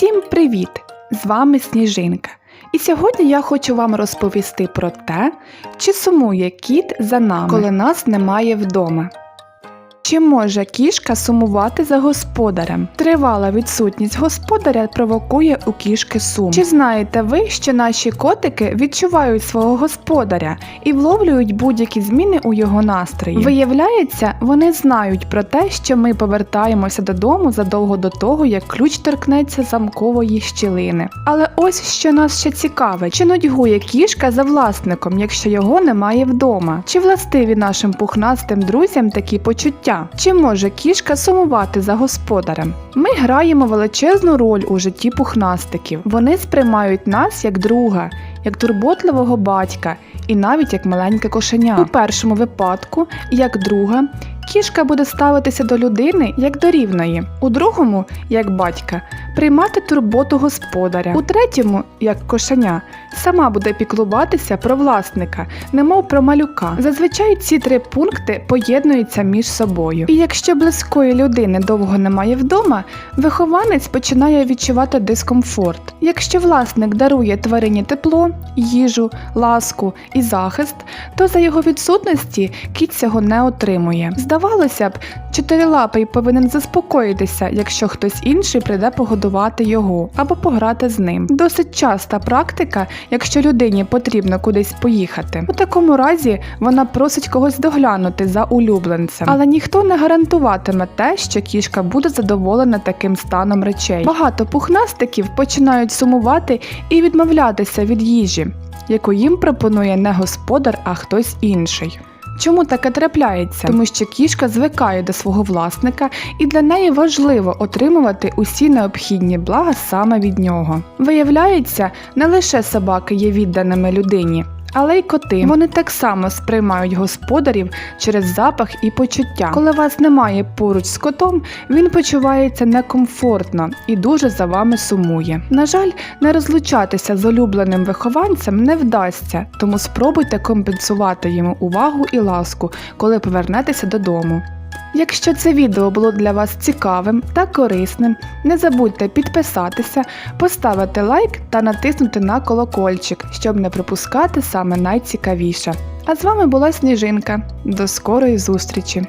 Всім привіт! З вами Сніжинка. І сьогодні я хочу вам розповісти про те, чи сумує кіт за нами, коли нас немає вдома. Чи може кішка сумувати за господарем? Тривала відсутність господаря провокує у кішки сум. Чи знаєте ви, що наші котики відчувають свого господаря і вловлюють будь-які зміни у його настрої? Виявляється, вони знають про те, що ми повертаємося додому задовго до того, як ключ торкнеться замкової щілини. Але ось що нас ще цікавить: чи нудьгує кішка за власником, якщо його немає вдома? Чи властиві нашим пухнастим друзям такі почуття? Чи може кішка сумувати за господарем? Ми граємо величезну роль у житті пухнастиків. Вони сприймають нас як друга, як турботливого батька і навіть як маленьке кошеня. У першому випадку, як друга, кішка буде ставитися до людини як до рівної, у другому, як батька, приймати турботу господаря, у третьому, як кошеня, сама буде піклуватися про власника, немов про малюка. Зазвичай ці три пункти поєднуються між собою. І якщо близької людини довго немає вдома, вихованець починає відчувати дискомфорт. Якщо власник дарує тварині тепло, їжу, ласку і захист, то за його відсутності кіт цього не отримує. Здавалося б, чотирилапий повинен заспокоїтися, якщо хтось інший прийде погодувати його або пограти з ним. Досить часта практика, якщо людині потрібно кудись поїхати. У такому разі вона просить когось доглянути за улюбленцем, але ніхто не гарантуватиме те, що кішка буде задоволена таким станом речей. Багато пухнастиків починають сумувати і відмовлятися від їжі, яку їм пропонує не господар, а хтось інший. Чому таке трапляється? Тому що кішка звикає до свого власника, і для неї важливо отримувати усі необхідні блага саме від нього. Виявляється, не лише собаки є відданими людині. Але й коти вони так само сприймають господарів через запах і почуття. Коли вас немає поруч з котом, він почувається некомфортно і дуже за вами сумує. На жаль, не розлучатися з улюбленим вихованцем не вдасться, тому спробуйте компенсувати йому увагу і ласку, коли повернетеся додому. Якщо це відео було для вас цікавим та корисним, не забудьте підписатися, поставити лайк та натиснути на колокольчик, щоб не пропускати саме найцікавіше. А з вами була Сніжинка. До скорої зустрічі!